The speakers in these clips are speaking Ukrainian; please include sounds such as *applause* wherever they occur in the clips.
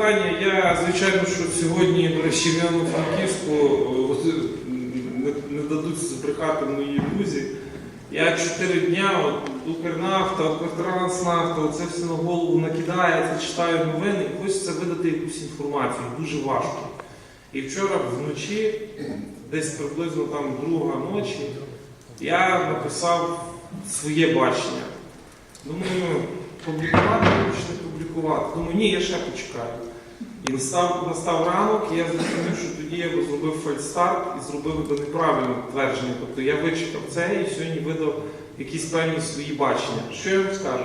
питання. Я, звичайно, що сьогодні в Івано-Франківську не, не дадуть збрехати мої друзі. Я чотири дня, от Укрнафта, Укртранснафта, оце все на голову накидається, читаю новини і хочеться видати якусь інформацію. Дуже важко. І вчора вночі, десь приблизно там друга ночі, я написав своє бачення. Думаю, публікувати чи не публікувати. Думаю, ні, я ще почекаю. Настав, настав ранок, і я зрозумів, що тоді я зробив фальстарт і зробив би неправильне твердження. Тобто я вичитав це і сьогодні видав якісь певні свої бачення. Що я вам скажу?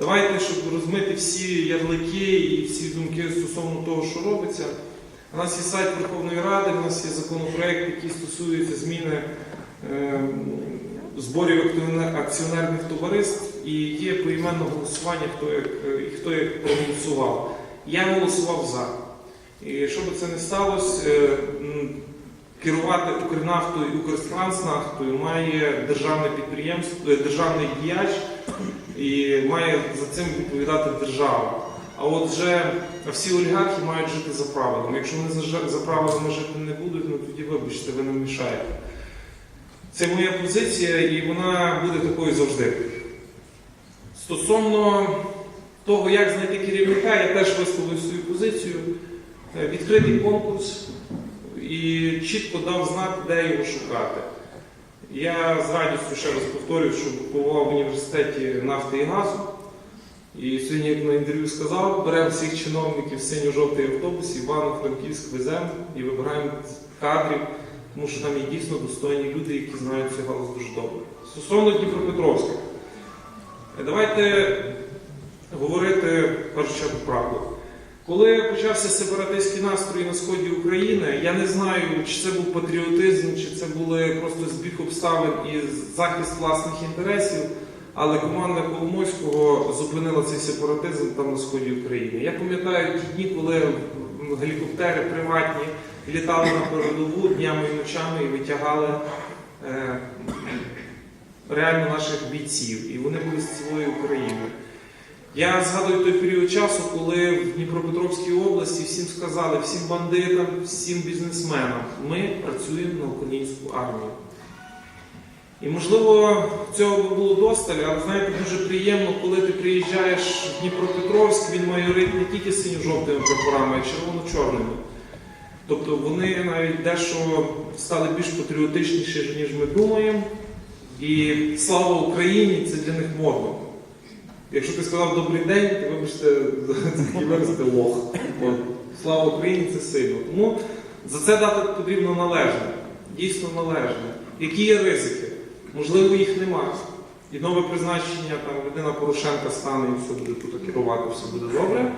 Давайте, щоб розмити всі ярлики і всі думки стосовно того, що робиться. У нас є сайт Верховної Ради, у нас є законопроект, який стосується зміни е, зборів акціонерних товариств, і є поіменне голосування, хто як, е, хто як проголосував. Я голосував за. І щоб це не сталося, е, керувати Укрнафтою і Укртранснавтою має державне підприємство, е, державний діяч і має за цим відповідати держава. А от вже всі олігархи мають жити за правилами. Якщо вони за правилами жити не будуть, ну тоді вибачте, ви не мішаєте. Це моя позиція, і вона буде такою завжди. Стосовно того, як знайти керівника, я теж висловив свою позицію. Е, Відкритий конкурс і чітко дав знак, де його шукати. Я з радістю ще раз повторюю, що побував в університеті нафти і газу. І сьогодні, як на інтерв'ю сказав, беремо всіх чиновників синьо-жовтий автобус, Івано-Франківськ веземо і вибираємо кадрів, тому що там є дійсно достойні люди, які знають цю галузь дуже добре. Стосовно Дніпропетровська, е, давайте говорити першу чергу правду. Коли почався сепаратистський настрої на сході України, я не знаю, чи це був патріотизм, чи це були просто збіг обставин і захист власних інтересів, але команда Коломойського зупинила цей сепаратизм там на сході України. Я пам'ятаю ті дні, коли гелікоптери приватні літали на передову днями і ночами і витягали е, реально наших бійців, і вони були з цілої України. Я згадую той період часу, коли в Дніпропетровській області всім сказали, всім бандитам, всім бізнесменам, ми працюємо на українську армію. І можливо цього би було досталь, але знаєте, дуже приємно, коли ти приїжджаєш в Дніпропетровськ, він майорить не тільки синьо-жовтими прапорами, а й червоно-чорними. Тобто вони навіть дещо стали більш патріотичніші, ніж ми думаємо. І слава Україні це для них модно. Якщо ти сказав добрий день, то вибачте, *laughs* такий виросте лох. От. Слава Україні, це сильно. Тому за це дати потрібно належне, дійсно належне. Які є ризики? Можливо, їх немає. І нове призначення, там людина Порошенка стане і все буде тут керувати, все буде добре.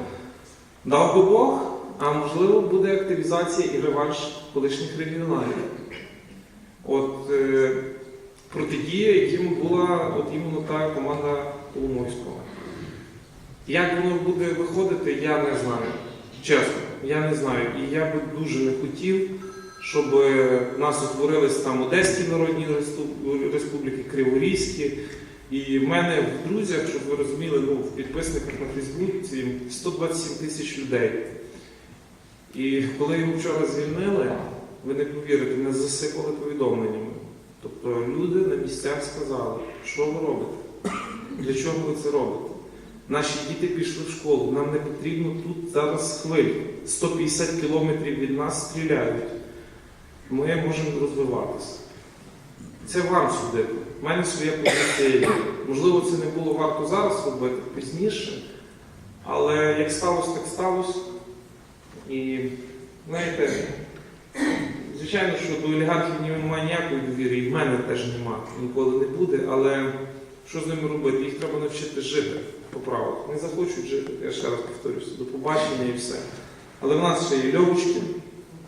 Дав би Бог, а можливо буде активізація і реванш колишніх регіоналів. От е, протидія, яким була от іменно та команда Коломойського. Як воно буде виходити, я не знаю. Чесно, я не знаю. І я би дуже не хотів, щоб е, нас утворились там Одеські Народні Республіки, Криворізькі. І в мене в друзях, щоб ви розуміли, ну, в підписниках на Фейсбуці 127 тисяч людей. І коли його вчора звільнили, ви не повірите, мене засипали повідомленнями. Тобто люди на місцях сказали, що ви робите? Для чого ви це робите? Наші діти пішли в школу, нам не потрібно тут зараз хвиль. 150 кілометрів від нас стріляють. Ми можемо розвиватися. Це вам судити. У мене своя позиція. Можливо, це не було варто зараз робити пізніше, але як сталося, так сталося. І знаєте, звичайно, що до олігархів немає ніякої довіри, і в мене теж нема, ніколи не буде, але що з ними робити? Їх треба навчити жити по правилах. Не захочуть жити, я ще раз повторюся, до побачення і все. Але в нас ще є Льовочкін,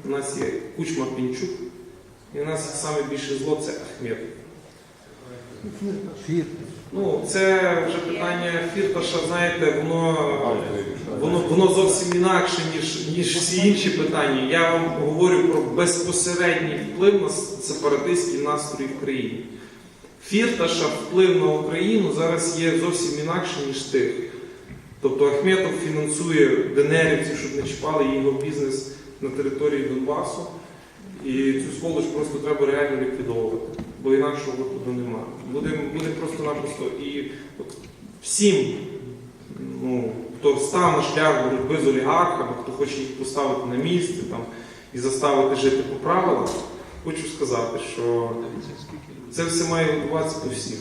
у нас є Кучма Пінчук, і у нас саме більше зло це Ахмед. Ну, це вже питання фірташа, знаєте, воно, воно, воно зовсім інакше, ніж, ніж всі інші питання. Я вам говорю про безпосередній вплив на сепаратистські настрої в країні. Фірташа вплив на Україну зараз є зовсім інакше, ніж тих. Тобто Ахметов фінансує ДНРівців, щоб не чіпали його бізнес на території Донбасу. І цю сволоч просто треба реально ліквідовувати, бо інакшого виходу немає. Будемо буде просто-напросто і от всім, ну, хто став на шлях боротьби з олігархами, хто хоче їх поставити на місце там, і заставити жити по правилах, хочу сказати, що це все має відбуватися по всіх.